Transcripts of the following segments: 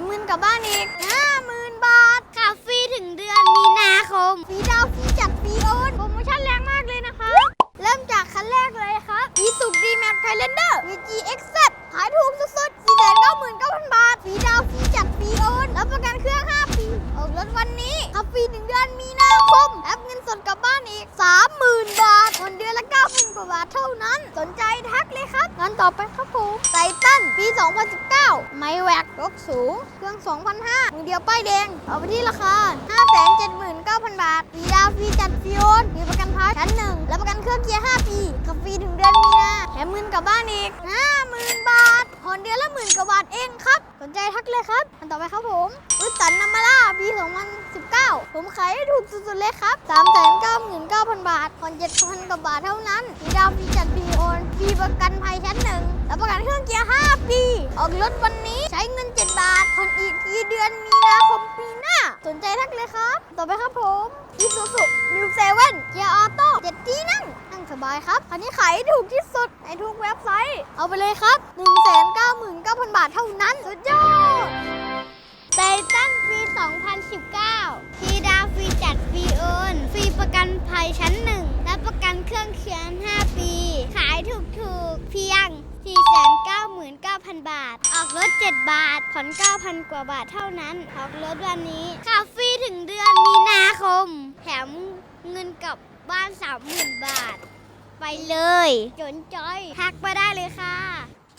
มเงินกลับบ้านอีก 9 ไม้แวกยกสูง เครื่อง 2,500มือเดียวป้ายแดง เอาไปที่ราคา 579,000 บาทฟรีดาวฟรีจัดฟรีโอนมีประกันภัยชั้นหนึ่งและประกันเครื่องเกียร์ 5 ปีขับฟรีถึงเดือนมีนาแถมเงินกลับบ้านอีก 50,000 บาทผ่อนเดือนละหมื่นกว่าบาทเองครับ สนใจทักเลยครับ อันต่อไปครับผมวิสันนามาล่าปี 2019 ผมขายให้ถูกสุดๆเลยครับ 399,000 บาทผ่อน7,000กว่าบาทเท่านั้นฟรีดาวฟรีจัดฟรีโอนฟรีประกันภัยชั้นหนึ่งและประกันเครื่องเกียร์ 5ปีออกรถวันนี้ใช้เงิน 7 บาทผ่อนอีกทีเดือนมีนาคมปีหน้า สนใจทักเลยครับ ต่อไปครับผมอีซูซุมิวเซเว่นเกียร์ออโต้เจ็ดที่นั่งนั่งสบายครับ คันนี้ขายถูกที่สุดในทุกเว็บไซต์ เอาไปเลยครับ 199,000 บาทเท่านั้น สุดยอดไตตันปี 2019ฟรีดาวฟรีจัดฟรีโอนฟรีประกันภัยชั้นหนึ่งและประกันเครื่องเคียง 5 ปี ขายถูกถูก 9,000 บาท ออกรถ 7 บาท ผ่อน 9,000 กว่าบาทเท่านั้น ออกรถวันนี้ขับฟรีถึงเดือนมีนาคม แถมเงินกลับบ้าน 30,000 บาท ไปเลยสนใจทักมาได้เลยค่ะ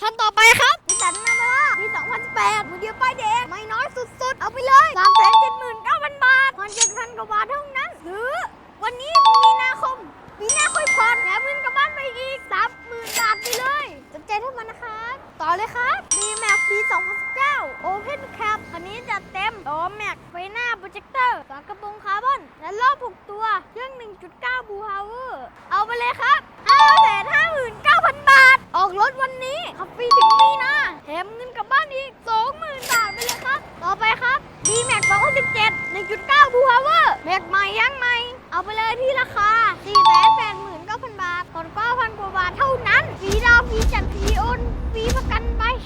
ขั้นต่อไปครับนิสันนามาร่าปี2018มือเดียวป้ายแดงไม่น้อยสุดๆ เอาไปเลย 379,000 บาทผ่อน7,000 กว่าบาทเท่านั้นหรือวันนี้มีนาคมปีนาค่อยผ่อนแถมเงินกลับบ้านไป อเลยครับ D Max D 2019 Open Cap คันนี้จะเต็มโอแม็กไฟหน้าโปรเจคเตอร์ฝากระโปรงคาร์บอน และรอบกตัว เครื่อง 1.9 บูฮาวเวอร์ เอาไปเลยครับ559,000 บาท ออกรถวันนี้ขับฟรีถึงนี่นะแถมเงินกลับบ้านอีก 20,000 บาทไปเลยครับ ต่อไปครับ D Max 2017 1.9 บูฮาวเวอร์แม็กใหม่ยังใหม่ เอาไปเลยที่ราคา4 8 0 0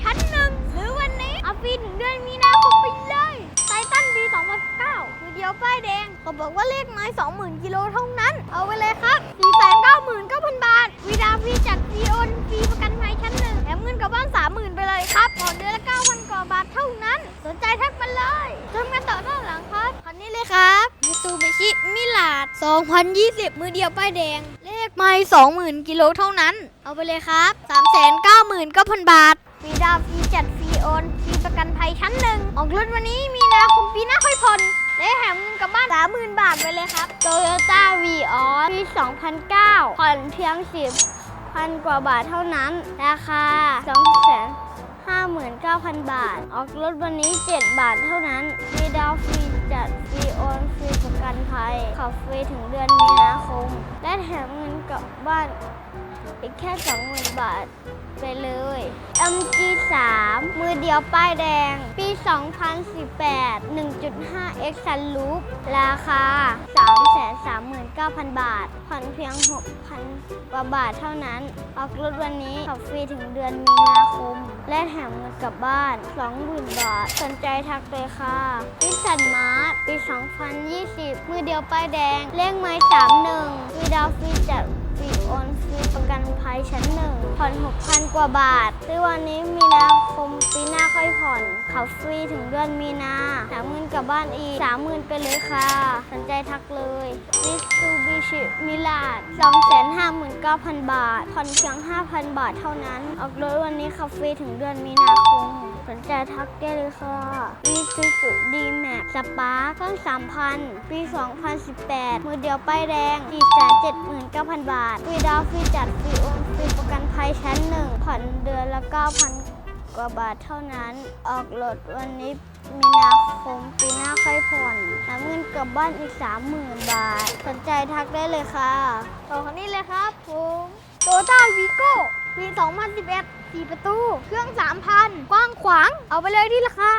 ชั้นหนึ่งหรือวันนี้เอาฟรีถึงเดือนมีนาคมไปเลยไททันปี2009คือเดียวป้ายแดงเขาบอกว่าเลขไม้20,000 กิโลเท่านั้น เอาไปเลยครับ 499,000 บาทฟรีดาวน์ฟรีจัดฟรีโอนฟรีประกันภัยชั้นหนึ่งแถมเงินกลับบ้าน 30,000 ไปเลยครับผ่อนเดือนละ 9,000 กว่าบาทเท่านั้น สนใจทักมาเลยเริ่มกันต่อด้านหลังครับคันนี้เลยครับมิตูบิชิมิลาด2020 มือเดียวป้ายแดง เลขไม่20,000 กิโลเท่านั้น เอาไปเลยครับ 399,000 บาท รีดาวฟรีจัดฟรีโอนฟรีประกันภัยชั้นหนึ่งออกรถวันนี้มีนาคมปีหน้าค่อยผ่อนได้แถมเงินกลับบ้าน 30,000 บาทไปเลยครับโตโยต้าวีออสปี 2009 ผ่อนเพียง 10พันกว่าบาทเท่านั้น ราคา2 0 0 0 59,000 บาท ออกรถวันนี้ 7 บาทเท่านั้นฟรีดาวฟรีจัดฟรีโอนฟรีประกัน ขับฟรีถึงเดือนมีนาคม และแถมเงินกลับบ้านอีกแค่ 20,000 บาทไปเลย MG3 มือเดียวป้ายแดง ปี 2018 1.5 X Sunroof ราคา 339,000 บาท ผ่อนเพียง 6,000 กว่าบาทเท่านั้น ออกรถวันนี้ขับฟรีถึงเดือนมีนาคม และแถมเงินกลับบ้าน 20,000 บาท สนใจทักเลยค่ะพิสันมาร์ท 2020 มือเดียวป้ายแดง เลขไม้ 31 มีดาวฟรีจัดฟรีโอนฟรีประกันภัยชั้นหนึ่งผ่อน 6,000 กว่าบาทซื้อวันนี้มีนาคมปีหน้าค่อยผ่อนขับฟรีถึงเดือนมีนาแถมเงินกลับบ้านอีก30,000ไปเลยค่ะ สนใจทักเลยมิสซูบิชิมิลาด259,000บาท ผ่อนเพียง5,000บาทเท่านั้น ออกรถวันนี้ขับฟรีถึงเดือนมีนาคม สนใจทักได้เลยค่ะมีซูซูดีแม็กสปาร์คเครื่อง3,000ปี 2018 มือเดียวป้ายแดง 479,000 บาทฟรีดาวฟรีจัดฟรีโอนฟรีประกันภัยชั้นหนึ่งผ่อนเดือนละ 9,000 กว่าบาทเท่านั้น ออกรถวันนี้มีนาคมปีหน้าค่อยผ่อนนำเงินกลับบ้านอีก 30,000 บาท สนใจทักได้เลยค่ะต่อคนนี้เลยครับผมโตต้าวีโก้ปี 2011 4 ประตู เครื่อง 3,000 กว้างขวาง เอาไปเลยที่ราคา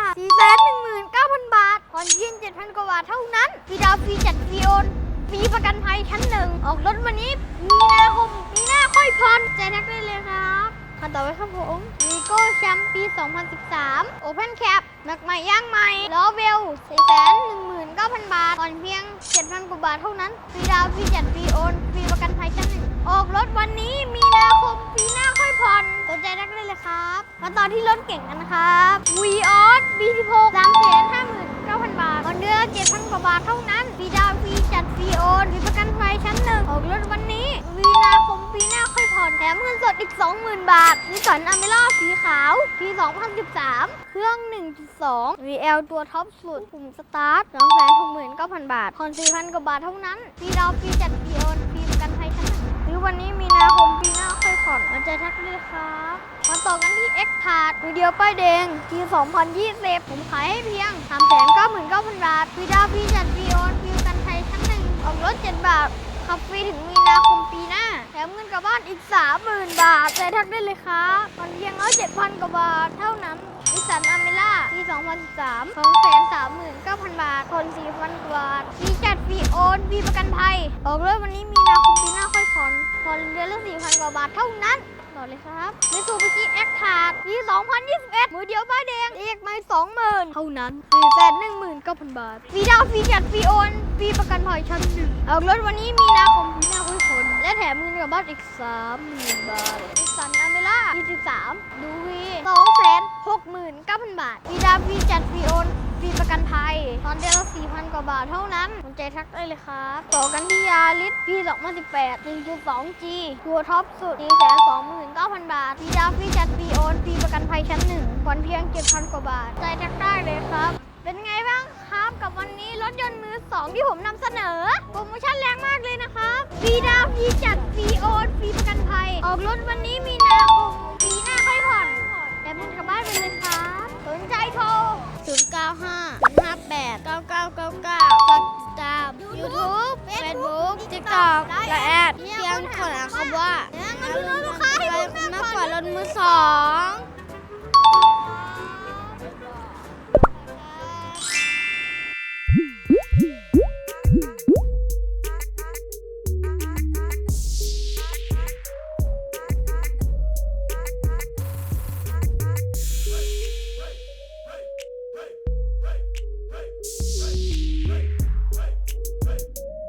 419,000 บาทผ่อนเพียง7,000 กว่าบาทเท่านั้นฟรีดาวฟรีจัดฟรีโอนฟรีประกันภัยชั้นหนึ่ง ออกรถวันนี้ มีนาคมปีหน้าค่อยผ่อนใจทักได้เลยครับคันต่อไปครับผมวีโก้แชมป์ปี 2013 Open Cap แม็กใหม่ย่างใหม่ ล้อเวล419,000 บาทผ่อนเพียง 7,000 กว่าบาทเท่านั้นฟรีดาวฟรีจัดฟรีโอนฟรีประกันภัยชั้นหนึ่ง ออกรถวันนี้มีนาคม ค่อยผ่อนสนใจรักได้เลยครับมาต่อที่รถเก่งกันนะครับวีออส B16 359,000บาทผ่อนเดือน7,000กว่าบาทเท่านั้นฟรีดาวฟรีจัดฟรีโอนฟรีประกันภัยชั้นหนึ่งออกรถวันนี้มีนาคมปีหน้าค่อยผ่อนแถมเงินสดอีก 20,000 บาทนิสสันอเมร่าสีขาวปี2013 เครื่อง 1.2 VL ตัวท็อปสุดปุ่มสตาร์ท269,000 บาท ผ่อน 4,000 กว่าบาทเท่านั้นฟรีดาวฟรีจัดฟรีโอนฟรีประกันภัยชั้นหนึ่งหรือวันนี้มีนาคมปีหน้า อยผ่อนมาเจอทักเลยครับมาต่อกันที่ X p a r t วิดีโอป้ายแดงปี2020 ผมขายให้เพียง 399,000 บาทฟรีดาวน์ฟรีจัดฟรีโอนฟรีประกันภัยชั้นหนึ่งออกรถ 7 บาท ขับฟรีถึงมีนาคมปีหน้า แถมเงินกลับบ้านอีก 30,000 บาทใจทักได้เลยครับมันเพียงเอา7,000กว่าบาท เท่านั้นนิสสันอเมร่าปี 2013 239,000 บาทผ่อน4,000 กว่าบาทฟรีจัดฟรีโอนฟรีประกันภัย ออกรถวันนี้มีนาคมปีหน้า ผ่อนผ่อนเดือนละ4,000 กว่าบาทเท่านั้นต่อเลยครับมิซูบิชิแอคทาร์ดปี 2021 มือเดียวป้ายแดงเรียกไม่20,000 เท่านั้น4แสนหนึ่งหมื่นเก้าพันบาทฟรีดาวฟรีจัดฟรีโอนฟรีประกันภัยชั้นหนึ่งออกรถวันนี้มีนาคมปีหน้าค่อยผ่อนและแถมเงินกลับบ้านอีก 30,000 บาทนิสสันอเมร่า23 ดูวี2แสน69,000 บาทฟรีดาวฟรีจัดฟรีโอน ฟรีประกันภัย ตอนเดือนละ4,000 กว่าบาทเท่านั้นสนใจทักได้เลยครับต่อกันที่ยาลิสปี 2018 1.2G ตัวท็อปสุด429,000 บาทฟรีดาวฟรีจัดฟรีโอนฟรีประกันภัยชั้นหนึ่งผ่อนเพียง 7,000 กว่าบาท ใจทักได้เลยครับ เป็นไงบ้างครับกับวันนี้รถยนต์มือ2ที่ผมนำเสนอ โปรโมชั่นแรงมากเลยนะครับฟรีดาวฟรีจัดฟรีโอนฟรีประกันภัย ออกรถวันนี้มีนาคมปีหน้าค่อยผ่อนแต่มึงกลับบ้านไปเลยครับสนใจโทร 095 58 9999กดติดตาม YouTube Facebook TikTok และแอดเพียงคนละคำว่าเงินรถลูกค้าให้ผมนะก่อนรถมือสอง